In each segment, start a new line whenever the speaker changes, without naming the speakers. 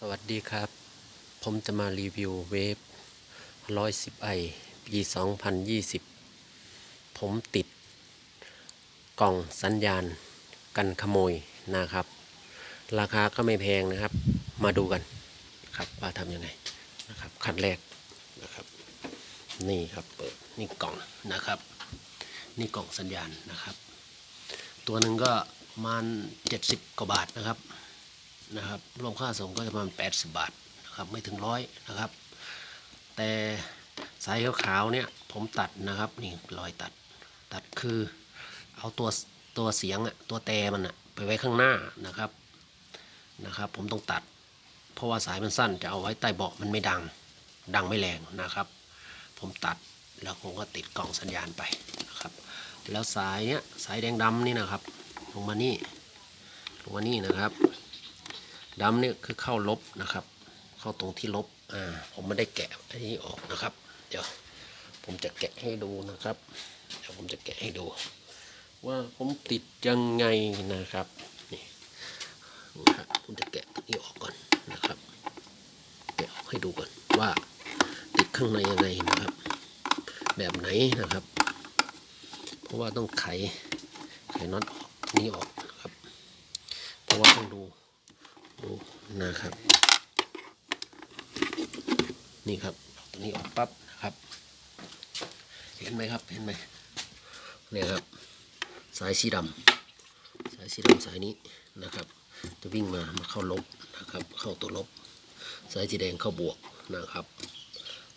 สวัสดีครับ ผมจะมารีวิวเวฟ 110 i ปี 2020 ผมติดกล่องสัญญาณกันขโมยนะครับ ราคาก็ไม่แพงนะครับ มาดูกันครับว่าทำยังไงนะครับขั้นแรกนะครับ นี่ครับเปิดนี่กล่องนะครับ นี่กล่องสัญญาณนะครับ ตัวหนึ่งก็ประมาณ 70 กว่าบาทนะครับ นะครับ รวมค่าส่งก็จะประมาณ 80 บาทนะครับไม่ถึงร้อยนะครับ แต่สายขาวๆเนี่ยผมตัดนะครับนี่รอยตัดตัดคือเอาตัวตัวเสียงอะตัวแต่มันอะไปไว้ข้างหน้านะครับนะครับ ผมต้องตัด เพราะว่าสายมันสั้นจะเอาไว้ใต้เบาะมันไม่ดังดังไม่แรงนะครับ ผมตัดแล้วผมก็ติดกล่องสัญญาณไปนะครับ แล้วสายเนี้ยสายแดงดำนี่นะครับ ลงมานี่ลงมานี่นะครับ ดำนี่คือเข้าลบนะครับ เข้าตรงที่ลบอ่าผมไม่ได้แกะอันนี้ออกนะครับ เดี๋ยวผมจะแกะให้ดูนะครับ เดี๋ยวผมจะแกะให้ดู ว่าผมติดยังไงนะครับนี่นะครับผมจะแกะตัวนี้ออกก่อนนะครับแกะออกให้ดูก่อนว่าติดข้างในยังไงนะครับ แบบไหนนะครับ เพราะว่าต้องไขไขน็อตออกนี้ออกนะครับ เพราะว่าต้องดู ดูนะครับ นี่ครับตัวนี้ออกปั๊บนะครับ เห็นไหมครับเห็นไหมเนี่ยครับ สายสีดำสายสีดำสายนี้นะครับ จะวิ่งมามาเข้าลบนะครับ เข้าตัวลบ สายสีแดงเข้าบวกนะครับ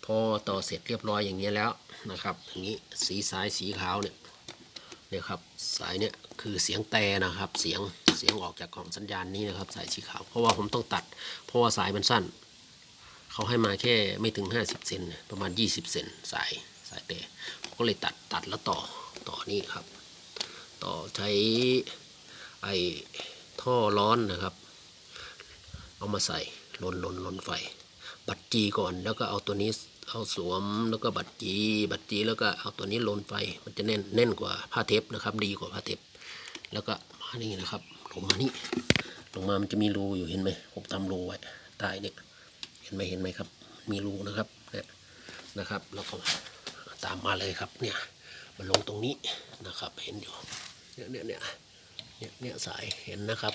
พอต่อเสร็จเรียบร้อยอย่างนี้แล้วนะครับอย่างนี้สีสายสีขาวเนี่ย เนี่ยครับสายเนี่ยคือเสียงแต่นะครับ เสียงเสียงออกจากกล่องสัญญาณนี้นะครับ สายสีขาวเพราะว่าผมต้องตัด เพราะว่าสายมันสั้น เขาให้มาแค่ไม่ถึง 50เซนประมาณ 20เซนสายสายแต่ผมก็เลยตัดตัดแล้วต่อต่อนี่ครับ ต่อใช้ไอ้ท่อร้อนนะครับ เอามาใส่ลนลนลนไฟ บัตรจีก่อนแล้วก็เอาตัวนี้ เอาสวมแล้วก็บัตรจีบัตรจีแล้วก็เอาตัวนี้ลนไฟมันจะแน่นแน่นกว่าผ้าเทปนะครับ ดีกว่าผ้าเทปแล้วก็มานี่นะครับลงมานี่ลงมามันจะมีรูอยู่เห็นไหมผมทำรูไว้ใต้เนี่ยเห็นไหมเห็นไหมครับ มีรูนะครับเนี่ยนะครับแล้วก็ตามมาเลยครับเนี่ยมันลงตรงนี้นะครับเห็นอยู่เนี่ยเนี่ยเนี่ยเนี่ยเนี่ยสายเห็นนะครับ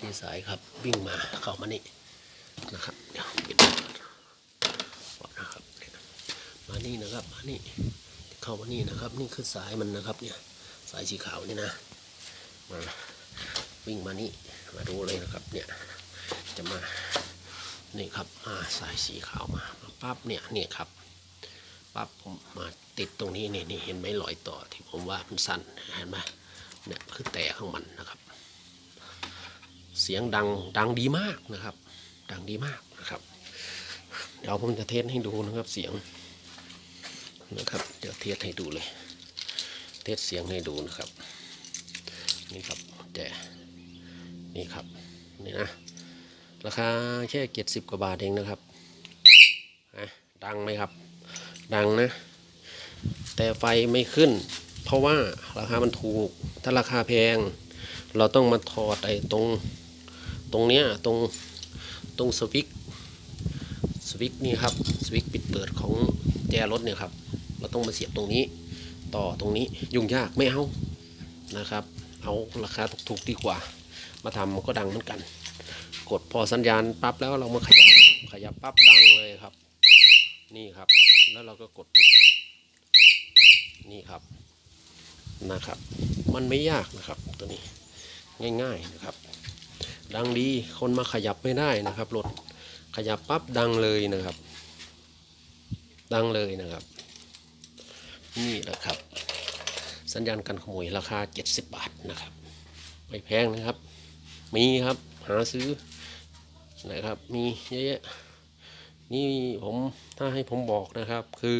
นี่สายครับวิ่งมาเข้ามานี่นะครับเดี๋ยวปิดก่อนก่อนนะครับเนี่ย มานี่นะครับมานี่เข้ามานี่นะครับ นี่คือสายมันนะครับเนี่ยสายสีขาวนี่นะมาวิ่งมานี่มาดูเลยนะครับเนี่ยจะมานี่ครับมาสายสีขาวมามาปั๊บเนี่ยเนี่ยครับปั๊บผมมาติดตรงนี้นี่นี่เห็นไหมรอยต่อที่ผมว่ามันสั้นเห็นไหมเนี่ยคือแต่ของมันนะครับ เสียงดังดังดีมากนะครับ ดังดีมากนะครับ เดี๋ยวผมจะเทสให้ดูนะครับเสียง นะครับ เดี๋ยวเทสให้ดูเลย เทสเสียงให้ดูนะครับ นี่ครับแต่นี่ครับนี่นะราคาแค่เจ็ดสิบกว่าบาทเองนะครับดังไหมครับ ดังนะ แต่ไฟไม่ขึ้น เพราะว่าราคามันถูก ถ้าราคาแพง เราต้องมาถอดไอ้ตรงตรงเนี้ยตรงตรงสวิตช์สวิตช์นี่ครับสวิตช์ปิดเปิดของแจรถเนี่ยครับ เราต้องมาเสียบตรงนี้ ต่อตรงนี้ยุ่งยากไม่เอานะครับ เอาราคาถูกๆดีกว่า มาทำมันก็ดังเหมือนกัน กดพอสัญญาณปั๊บแล้วเรามาขยับขยับปั๊บดังเลยครับ นี่ครับ แล้วเราก็กดปิดนี่ครับนะครับ มันไม่ยากนะครับตัวนี้ง่าย ๆนะครับ ดังดีคนมาขยับไม่ได้นะครับรถขยับปั๊บดังเลยนะครับ ดังเลยนะครับ นี่แหละครับ สัญญาณกันขโมยราคา 70 บาทนะครับ ไม่แพงนะครับ มีครับหาซื้อนะครับ มีเยอะแยะนี่ผมถ้าให้ผมบอกนะครับ คือ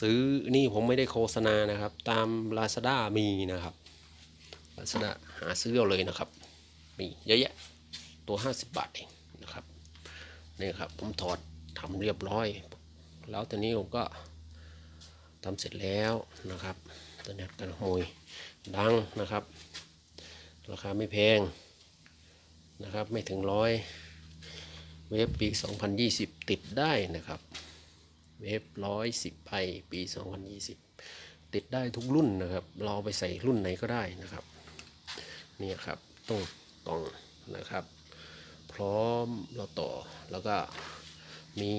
ซื้อนี่ผมไม่ได้โฆษณานะครับ ตาม Lazada มีนะครับ Lazada หาซื้อเอาเลยนะครับ มีเยอะแยะตัว 50 บาทเองนะครับนี่ครับผมถอดทำเรียบร้อย แล้วตอนนี้ผมก็ ทำเสร็จแล้วนะครับตัวนี้กันโมยดังนะครับ ราคาไม่แพงนะครับไม่ถึงร้อยเวฟปี 2020 ติดได้นะครับ เวฟร้อยสิบไปปี 2020 ติดได้ทุกรุ่นนะครับ เราไปใส่รุ่นไหนก็ได้นะครับนี่ครับตรงกล่องนะครับ พร้อมเราต่อแล้วก็มี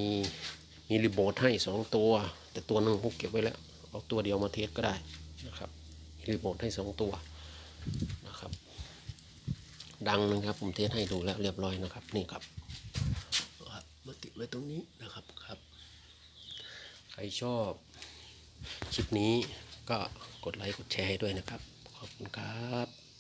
มีรีโมทให้สองตัว แต่ตัวหนึ่งผมเก็บไว้แล้ว เอาตัวเดียวมาเทสก็ได้นะครับมีรีโมทให้สองตัวนะครับ ดังนะครับผมเทสให้ดูแล้วเรียบร้อยนะครับนี่ครับครับมาติดไว้ตรงนี้นะครับครับ ใครชอบคลิปนี้ก็กดไลค์กดแชร์ให้ด้วยนะครับ ขอบคุณครับ